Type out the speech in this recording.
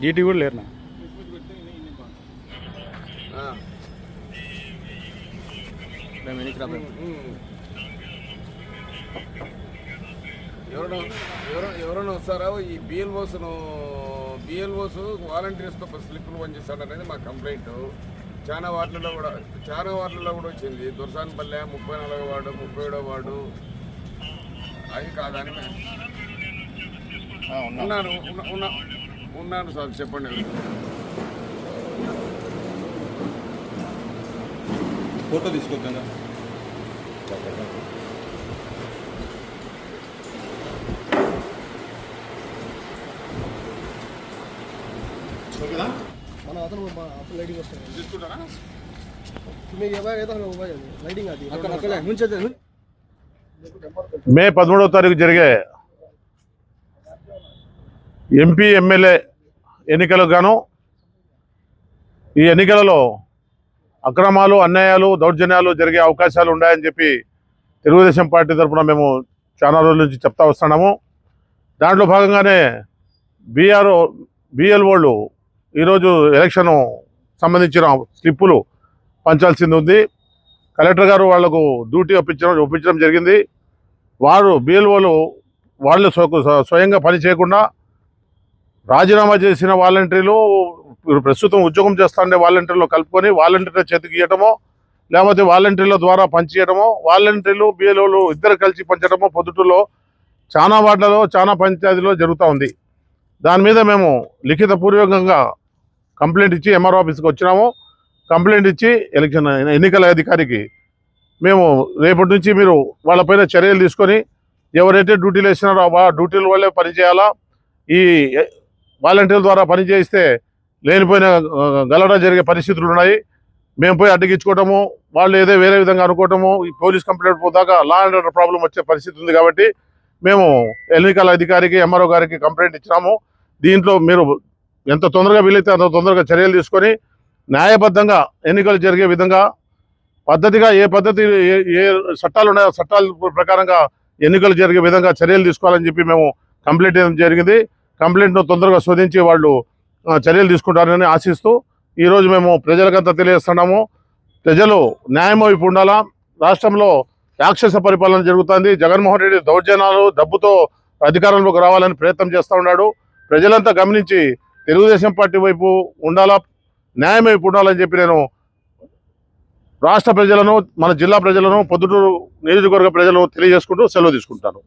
DT కూడా లేరునా ఎవరైనా ఎవరైనా ఎవరైనా వస్తారా? ఈ బిఎల్ఓస్ను బిఎల్ఓస్ వాలంటీర్స్తో స్లిప్లు పనిచేస్తాడు అనేది మా కంప్లైంట్ చాలా వార్డులలో కూడా చాలా వార్డులలో కూడా వచ్చింది. దుర్సాన్పల్లె ముప్పై నాలుగో వార్డు ముప్పై ఏడో వార్డు. అది కాదని మేము- ఉన్నాను ఉన్న- ఉన్న- ఉన్నాను సార్ చెప్పండి. ఫోటో తీసుకొద్దాం ఓకేనా? మన అతను లైటింగ్ వస్తాడు తీసుకుంటారా? మీకు ఎవరు ఏదో మొబైల్ అది లైటింగ్ అది. అక్కడ మే పదమూడవ తారీఖు జరిగే ఎంపీ ఎమ్మెల్యే ఎన్నికలకు గాను ఈ ఎన్నికలలో అక్రమాలు అన్యాయాలు దౌర్జన్యాలు జరిగే అవకాశాలు ఉన్నాయని చెప్పి తెలుగుదేశం పార్టీ తరఫున మేము చాలా రోజుల నుంచి చెప్తా వస్తున్నాము. దాంట్లో భాగంగానే బీఆర్ బిఎల్ఓళ్ళు ఈరోజు ఎలక్షన్ సంబంధించిన స్లిప్పులు పంచాల్సింది ఉంది. కలెక్టర్ గారు వాళ్ళకు డ్యూటీ ఒప్పించడం ఒప్పించడం జరిగింది. వారు బిఎల్ఓలు వాళ్ళు స్వయంగా పని చేయకుండా రాజీనామా చేసిన వాలంటీర్లు ప్రస్తుతం ఉద్యోగం చేస్తుండే వాలంటీర్లు కలుపుకొని వాలంటీర్ల చేతికి ఇవ్వటమో లేకపోతే వాలంటీర్ల ద్వారా పనిచేయడమో వాలంటీర్లు బిఎల్ఓలు ఇద్దరు కలిసి పంచడమో పొద్దుటూరులో చాలా వార్డులలో చాలా పంచాయతీలో జరుగుతూ ఉంది. దాని మీద మేము లిఖిత పూర్వకంగా కంప్లైంట్ ఇచ్చి ఎంఆర్ ఆఫీస్కి వచ్చినాము. కంప్లైంట్ ఇచ్చి ఎలక్షన్ ఎన్నికల అధికారికి మేము రేపటి నుంచి మీరు వాళ్ళపైన చర్యలు తీసుకొని ఎవరైతే డ్యూటీలు వేసినారో ఆ డ్యూటీల వల్లే పనిచేయాలా? ఈ వాలంటీర్ల ద్వారా పని చేయిస్తే లేనిపోయిన గలవడం గలడ జరిగే పరిస్థితులు ఉన్నాయి. మేము పోయి అడ్డగించుకోవటము వాళ్ళు ఏదో వేరే విధంగా అనుకోవటము ఈ పోలీస్ కంప్లైంట్ పోదాకా లా అండ్ ఆర్డర్ ప్రాబ్లం వచ్చే పరిస్థితి ఉంది కాబట్టి మేము ఎన్నికల అధికారికి ఎంఆర్ఓ గారికి కంప్లైంట్ ఇచ్చినాము. దీంట్లో మీరు ఎంత తొందరగా వీలైతే అంత తొందరగా చర్యలు తీసుకొని న్యాయబద్ధంగా ఎన్నికలు జరిగే విధంగా పద్ధతిగా ఏ పద్ధతి ఏ ఏ చట్టాలు ఉన్నాయో చట్టాల ప్రకారంగా ఎన్నికలు జరిగే విధంగా చర్యలు తీసుకోవాలని చెప్పి మేము కంప్లైంట్ చేయడం జరిగింది. కంప్లైంట్ను తొందరగా శోధించి వాళ్ళు చర్యలు తీసుకుంటారని ఆశిస్తూ ఈరోజు మేము ప్రజలకంతా తెలియజేస్తున్నాము. ప్రజలు న్యాయం వైపు ఉండాలా? రాష్ట్రంలో రాక్షస పరిపాలన జరుగుతుంది. జగన్మోహన్ రెడ్డి దౌర్జన్యాలు డబ్బుతో అధికారంలోకి రావాలని ప్రయత్నం చేస్తూ ఉన్నాడు. ప్రజలంతా గమనించి తెలుగుదేశం పార్టీ వైపు ఉండాలా? న్యాయం వైపు ఉండాలని చెప్పి నేను రాష్ట్ర ప్రజలను మన జిల్లా ప్రజలను పొద్దుటూరు నియోజకవర్గ ప్రజలను తెలియజేసుకుంటూ సెలవు తీసుకుంటాను.